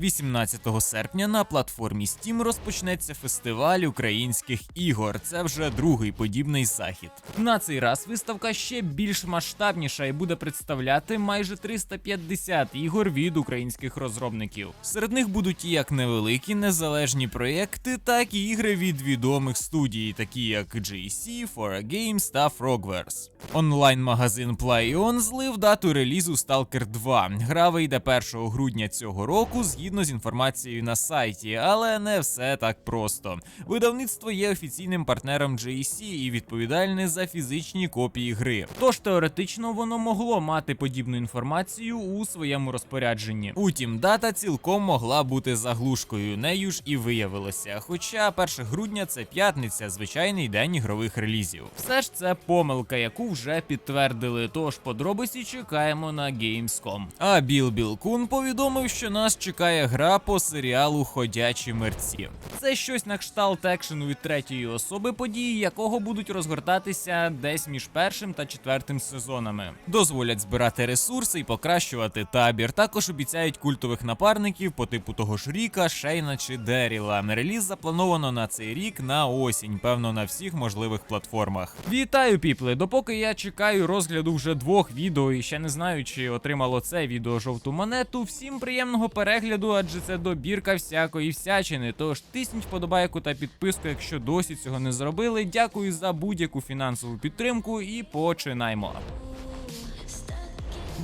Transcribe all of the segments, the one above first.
18 серпня на платформі Steam розпочнеться фестиваль українських ігор. Це вже другий подібний захід. На цей раз виставка ще більш масштабніша і буде представляти майже 350 ігор від українських розробників. Серед них будуть як невеликі незалежні проєкти, так і ігри від відомих студій, такі як GSC, 4 Games та Frogwares. Онлайн-магазин PlayOn злив дату релізу Stalker 2. Гра вийде 1 грудня цього року згідно з інформацією на сайті, але не все так просто. Видавництво є офіційним партнером GSC і відповідальне за фізичні копії гри. Тож теоретично воно могло мати подібну інформацію у своєму розпорядженні. Утім, дата цілком могла бути заглушкою, нею ж і виявилося. Хоча 1 грудня це п'ятниця, звичайний день ігрових релізів. Все ж це помилка, яку вже підтвердили. Тож подробиці чекаємо на Gamescom. А Біл Білкун повідомив, що нас чекає гра по серіалу Ходячі мерці. Це щось на кшталт екшену від третьої особи, події якого будуть розгортатися десь між першим та четвертим сезонами. Дозволять збирати ресурси і покращувати табір. Також обіцяють культових напарників по типу того ж Ріка, Шейна чи Деріла. Реліз заплановано на цей рік на осінь, певно, на всіх можливих платформах. Вітаю, піпли! Допоки я чекаю розгляду вже двох відео і ще не знаю, чи отримало це відео жовту монету. Всім приємного перегляду, адже це добірка всякої всячини. Тож тисніть вподобайку та підписку, якщо досі цього не зробили. Дякую за будь-яку фінансову підтримку і починаймо.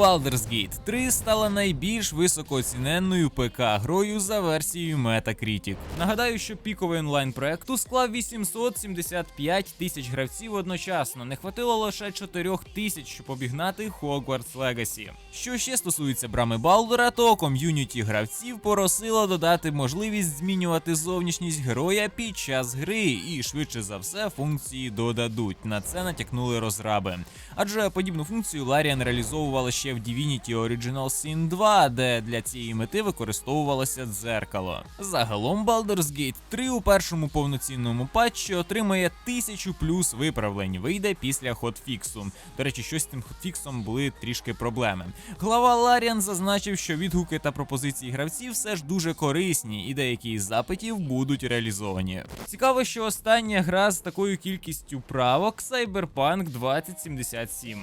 Baldur's Gate 3 стала найбільш високооціненною ПК-грою за версією Metacritic. Нагадаю, що піковий онлайн проекту склав 875 тисяч гравців одночасно. Не хватило лише 4 тисяч, щоб обігнати Hogwarts Legacy. Що ще стосується брами Балдора, то ком'юніті гравців поросило додати можливість змінювати зовнішність героя під час гри, і швидше за все функції додадуть. На це натякнули розраби. Адже подібну функцію Ларіан реалізовувала ще в Divinity Original Sin 2, де для цієї мети використовувалося дзеркало. Загалом Baldur's Gate 3 у першому повноцінному патчі отримає тисячу плюс виправлень. Вийде після хотфіксу. До речі, щось з тим хотфіксом були трішки проблеми. Глава Ларіан зазначив, що відгуки та пропозиції гравців все ж дуже корисні, і деякі із запитів будуть реалізовані. Цікаво, що остання гра з такою кількістю правок Cyberpunk 2077.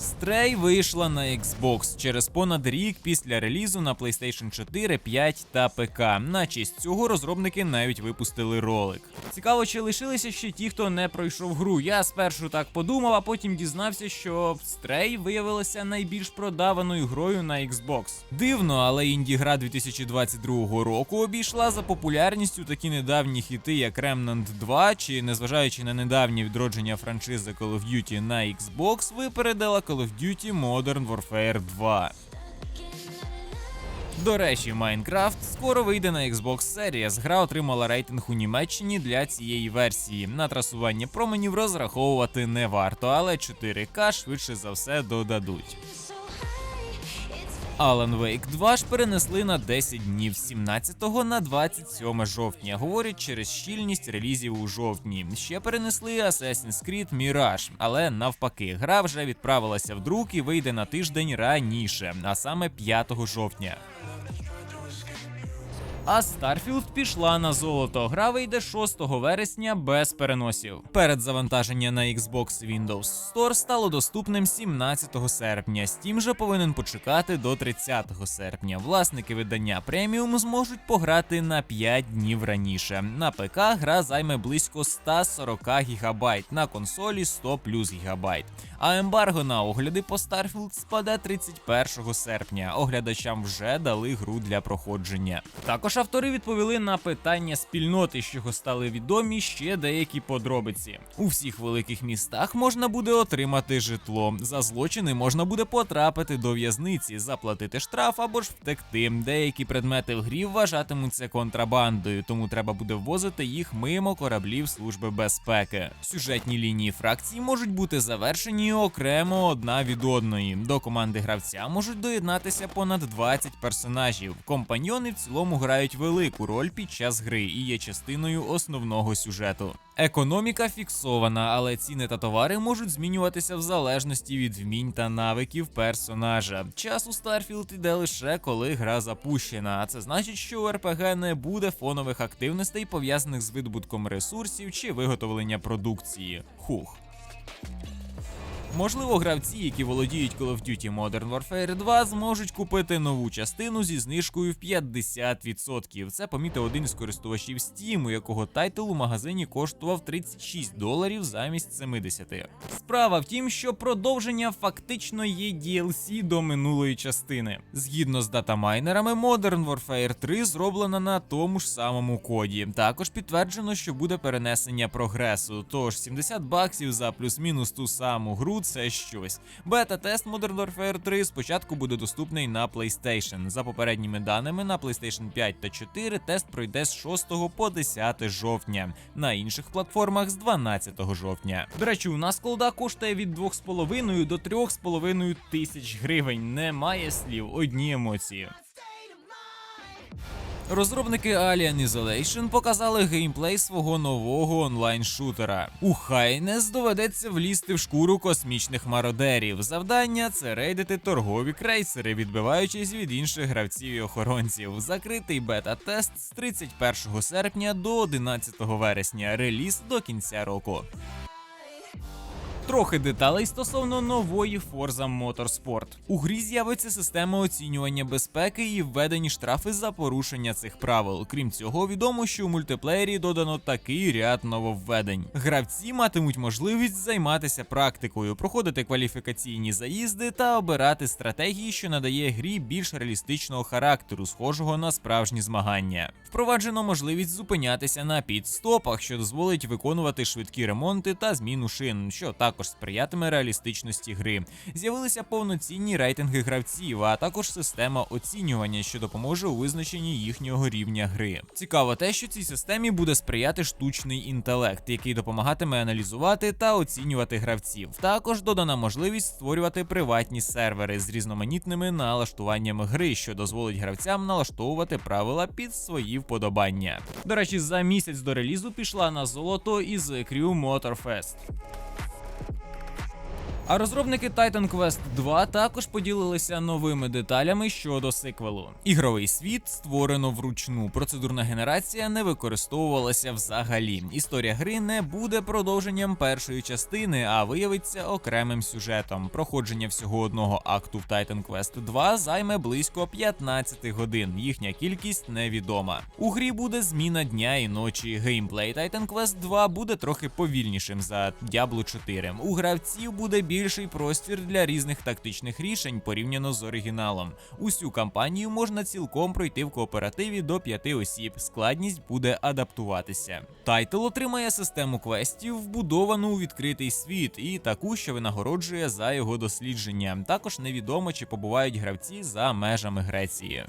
Stray вийшла на Xbox через понад рік після релізу на PlayStation 4, 5 та ПК. На честь цього розробники навіть випустили ролик. Цікаво, чи лишилися ще ті, хто не пройшов гру. Я спершу так подумав, а потім дізнався, що Stray виявилася найбільш продаваною грою на Xbox. Дивно, але інді-гра 2022 року обійшла за популярністю такі недавні хіти, як Remnant 2, чи незважаючи на недавнє відродження франшизи Call of Duty на Xbox, випередила Call of Duty Modern Warfare 2. До речі, Майнкрафт скоро вийде на Xbox Series. Гра отримала рейтинг у Німеччині для цієї версії. На трасування променів розраховувати не варто, але 4К швидше за все додадуть. Alan Wake 2 ж перенесли на 10 днів з 17 на 27 жовтня. Говорять через щільність релізів у жовтні. Ще перенесли Assassin's Creed Mirage, але навпаки, гра вже відправилася в друк і вийде на тиждень раніше, а саме 5 жовтня. А Starfield пішла на золото. Гра вийде 6 вересня без переносів. Перед завантаження на Xbox Windows Store стало доступним 17 серпня. Steam же повинен почекати до 30 серпня. Власники видання преміум зможуть пограти на 5 днів раніше. На ПК гра займе близько 140 ГБ, на консолі 100 плюс ГБ. А ембарго на огляди по Starfield спаде 31 серпня. Оглядачам вже дали гру для проходження. Також автори відповіли на питання спільноти, з чого стали відомі ще деякі подробиці. У всіх великих містах можна буде отримати житло. За злочини можна буде потрапити до в'язниці, заплатити штраф або ж втекти. Деякі предмети в грі вважатимуться контрабандою, тому треба буде ввозити їх мимо кораблів Служби безпеки. Сюжетні лінії фракцій можуть бути завершені окремо одна від одної. До команди гравця можуть доєднатися понад 20 персонажів. Компаньйони в цілому грають велику роль під час гри і є частиною основного сюжету. Економіка фіксована, але ціни та товари можуть змінюватися в залежності від вмінь та навиків персонажа. Час у Starfield іде лише коли гра запущена, а це значить, що у РПГ не буде фонових активностей пов'язаних з видобутком ресурсів чи виготовлення продукції. Хух. Можливо, гравці, які володіють Call of Duty Modern Warfare 2, зможуть купити нову частину зі знижкою в 50%. Це помітив один із користувачів Steam, у якого тайтл у магазині коштував 36 доларів замість 70. Справа в тім, що продовження фактично є DLC до минулої частини. Згідно з датамайнерами, Modern Warfare 3 зроблена на тому ж самому коді. Також підтверджено, що буде перенесення прогресу. Тож 70 баксів за плюс-мінус ту саму гру це щось. Бета-тест Modern Warfare 3 спочатку буде доступний на PlayStation. За попередніми даними на PlayStation 5 та 4 тест пройде з 6 по 10 жовтня, на інших платформах з 12 жовтня. До речі, у нас колда коштує від 2,5 до 3,5 тисяч гривень. Немає слів, одні емоції. Розробники Alien Isolation показали геймплей свого нового онлайн-шутера. У Хайнес доведеться влізти в шкуру космічних мародерів. Завдання це рейдити торгові крейсери, відбиваючись від інших гравців і охоронців. Закритий бета-тест з 31 серпня до 11 вересня. Реліз до кінця року. Трохи деталей стосовно нової Forza Motorsport. У грі з'явиться система оцінювання безпеки і введені штрафи за порушення цих правил. Крім цього, відомо, що у мультиплеєрі додано такий ряд нововведень. Гравці матимуть можливість займатися практикою, проходити кваліфікаційні заїзди та обирати стратегії, що надає грі більш реалістичного характеру, схожого на справжні змагання. Впроваджено можливість зупинятися на підстопах, що дозволить виконувати швидкі ремонти та зміну шин, що також сприятиме реалістичності гри. З'явилися повноцінні рейтинги гравців, а також система оцінювання, що допоможе у визначенні їхнього рівня гри. Цікаво те, що цій системі буде сприяти штучний інтелект, який допомагатиме аналізувати та оцінювати гравців. Також додана можливість створювати приватні сервери з різноманітними налаштуваннями гри, що дозволить гравцям налаштовувати правила під свої вподобання. До речі, за місяць до релізу пішла на золото із Crew Motorfest. А розробники Titan Quest 2 також поділилися новими деталями щодо сиквелу. Ігровий світ створено вручну. Процедурна генерація не використовувалася взагалі. Історія гри не буде продовженням першої частини, а виявиться окремим сюжетом. Проходження всього одного акту в Titan Quest 2 займе близько 15 годин. Їхня кількість невідома. У грі буде зміна дня і ночі. Геймплей Titan Quest 2 буде трохи повільнішим за Diablo 4. У гравців буде більший простір для різних тактичних рішень порівняно з оригіналом. Усю кампанію можна цілком пройти в кооперативі до 5 осіб. Складність буде адаптуватися. Тайтл отримає систему квестів, вбудовану у відкритий світ, і таку, що винагороджує за його дослідження. Також невідомо, чи побувають гравці за межами Греції.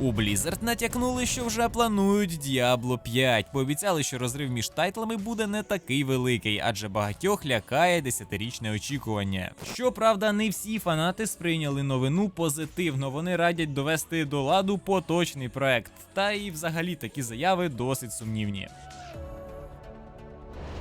У Blizzard натякнули, що вже планують Diablo 5. Пообіцяли, що розрив між тайтлами буде не такий великий, адже багатьох лякає десятирічне очікування. Щоправда, не всі фанати сприйняли новину позитивно. Вони радять довести до ладу поточний проект. Та і взагалі такі заяви досить сумнівні.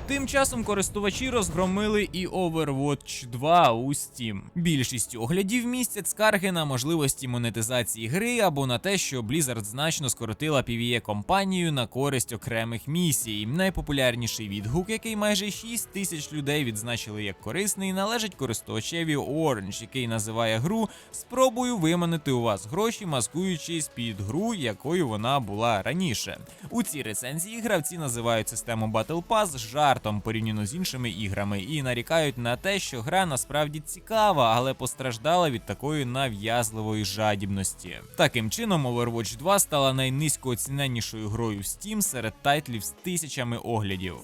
Тим часом користувачі розгромили і Overwatch 2 у Steam. Більшість оглядів містять скарги на можливості монетизації гри або на те, що Blizzard значно скоротила PvE компанію на користь окремих місій. Найпопулярніший відгук, який майже 6 тисяч людей відзначили як корисний, належить користувачеві Orange, який називає гру спробою виманити у вас гроші, маскуючись під гру, якою вона була раніше. У цій рецензії гравці називають систему Battle Pass жартом порівняно з іншими іграми і нарікають на те, що гра насправді цікава, але постраждала від такої нав'язливої жадібності. Таким чином, Overwatch 2 стала найнизькооціненнішою грою в Steam серед тайтлів з тисячами оглядів.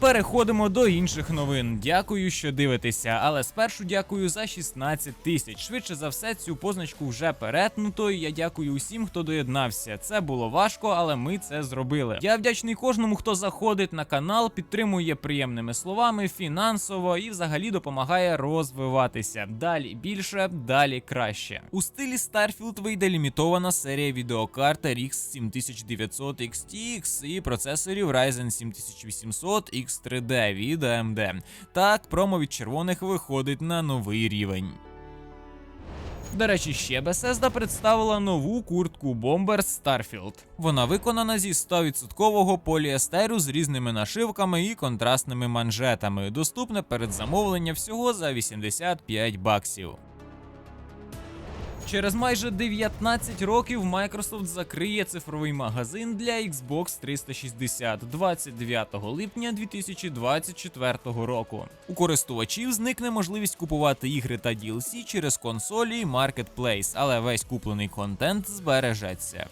Переходимо до інших новин. Дякую, що дивитеся, але спершу дякую за 16 тисяч. Швидше за все, цю позначку вже перетнуто. І я дякую усім, хто доєднався. Це було важко, але ми це зробили. Я вдячний кожному, хто заходить на канал, підтримує приємними словами, фінансово і взагалі допомагає розвиватися. Далі більше, далі краще. У стилі Starfield вийде лімітована серія відеокарт RX 7900 XTX і процесорів Ryzen 7800 X3D від AMD. Так, промо від червоних виходить на новий рівень. До речі, ще Bethesda представила нову куртку Bombers Starfield. Вона виконана зі 100% поліестеру з різними нашивками і контрастними манжетами. Доступне перед замовлення всього за 85 баксів. Через майже 19 років Microsoft закриє цифровий магазин для Xbox 360 29 липня 2024 року. У користувачів зникне можливість купувати ігри та DLC через консолі і Marketplace, але весь куплений контент збережеться.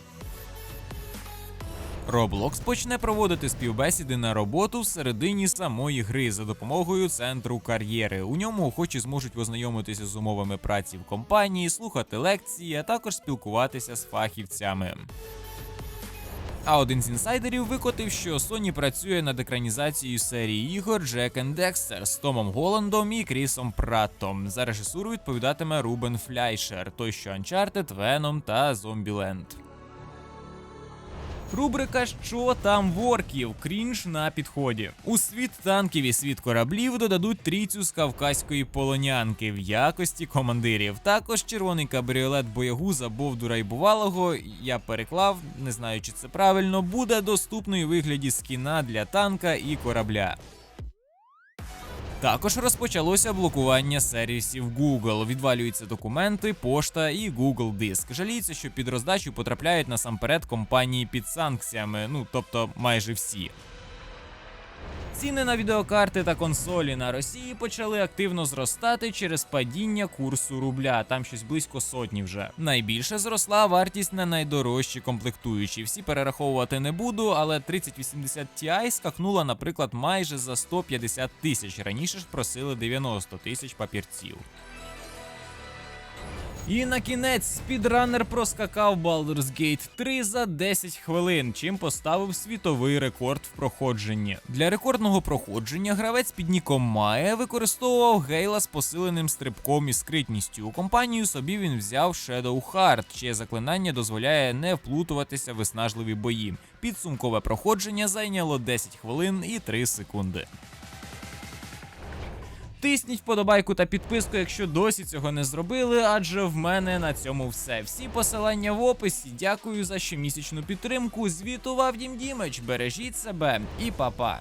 Roblox почне проводити співбесіди на роботу всередині самої гри за допомогою центру кар'єри. У ньому охочі зможуть ознайомитися з умовами праці в компанії, слухати лекції, а також спілкуватися з фахівцями. А один з інсайдерів викотив, що Sony працює над екранізацією серії ігор Jack and Dexter з Томом Голландом і Крісом Праттом. За режисуру відповідатиме Рубен Фляйшер, той що Uncharted, Venom та Zombieland. Рубрика Що там ворків? Крінж на підході. У світ танків і світ кораблів додадуть трійцю з кавказької полонянки в якості командирів. Також червоний кабріолет боягуза Бовдура і Бувалого. Я переклав, не знаю чи це правильно, буде доступний у вигляді скіна для танка і корабля. Також розпочалося блокування сервісів Google. Відвалюються документи, пошта і Google Диск. Жаліється, що під роздачу потрапляють насамперед компанії під санкціями, ну тобто майже всі. Ціни на відеокарти та консолі на Росії почали активно зростати через падіння курсу рубля. Там щось близько сотні вже. Найбільше зросла вартість на найдорожчі комплектуючі. Всі перераховувати не буду, але 3080 Ti скакнула, наприклад, майже за 150 тисяч. Раніше ж просили 90 тисяч папірців. І на кінець спідранер проскакав Baldur's Gate 3 за 10 хвилин, чим поставив світовий рекорд в проходженні. Для рекордного проходження гравець під ніком Має використовував гейла з посиленим стрибком і скритністю. У компанію собі він взяв Shadow Heart, чиє заклинання дозволяє не вплутуватися в виснажливі бої. Підсумкове проходження зайняло 10 хвилин і 3 секунди. Тисніть вподобайку та підписку, якщо досі цього не зробили, адже в мене на цьому все. Всі посилання в описі. Дякую за щомісячну підтримку. Звітував Дім Дімич. Бережіть себе і па-па.